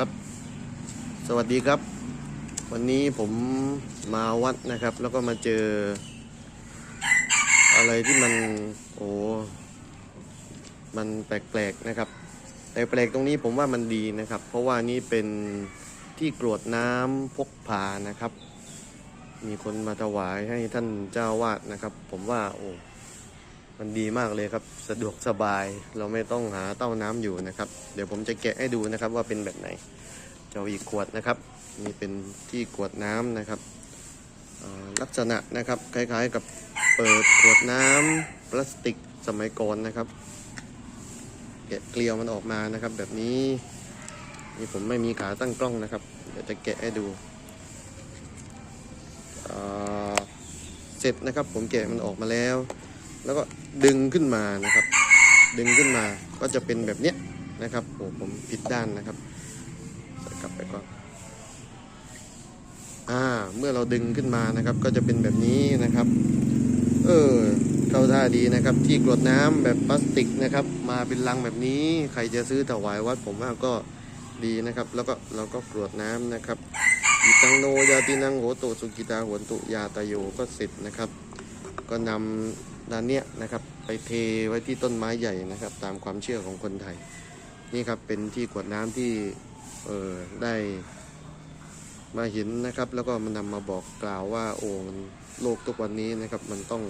ครับ สวัสดีครับ วันนี้ผมมาวัดนะครับ แล้วก็มาเจอ อะไรที่มันโอ้มันแปลกๆนะครับ แต่แปลกตรงนี้ผมว่ามันดีนะครับ เพราะว่านี่เป็นที่กรวดน้ำพกพานะครับ มีคนมาถวายให้ท่านเจ้าวาดนะครับ ผมว่าโอ้ มันดีมากเลยครับ สะดวกสบาย เราไม่ต้องหาเต้าน้ำอยู่นะครับ เดี๋ยวผมจะแกะให้ดูนะครับว่าเป็นแบบไหนจะอาอีกขวดนะครับ นี่เป็นที่กวดน้ำนะครับลักษณะนะครับคล้ายๆกับเปิดขวดน้ำพลาสติกสมัยก่อนนะครับ แกะเกลียวมันออกมานะครับ แบบนี้ นี่ผมไม่มีขาตั้งกล้องนะครับ เดี๋ยวจะแกะให้ดูเสร็จนะครับผมแกะมันออกมาแล้ว แล้วก็ดึงขึ้นมานะครับ ดึงขึ้นมาก็จะเป็นแบบเนี้ยนะครับโอ้ผมผิดด้านนะครับใส่กลับไปก่อนอ่าเมื่อเราดึงขึ้นมานะครับ ก็จะเป็นแบบนี้นะครับ เออเข้าท่าดีนะครับ ที่กรวดน้ำแบบพลาสติกนะครับ มาเป็นลังแบบนี้ ใครจะซื้อถวายวัดผมว่าก็ดีนะครับ แล้วก็เราก็กรวดน้ำนะครับอิตังโนยาตินังโหตุสุกิตาโหนตุยาตโยก็เสร็จนะครับ ก็นำ ด้านเนี้ยนะครับไปเทไว้ที่ต้นไม้ใหญ่นะครับ ตามความเชื่อของคนไทย นี่ครับเป็นที่กวดน้ำที่เออได้มาเห็นนะครับ แล้วก็มันนำมาบอกกล่าวว่าโอ่งโลกทุกวันนี้นะครับ มันต้อง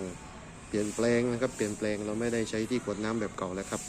เปลี่ยนแปลงนะครับ เปลี่ยนแปลงเราไม่ได้ใช้ที่กวดน้ำแบบเก่าแล้วครับ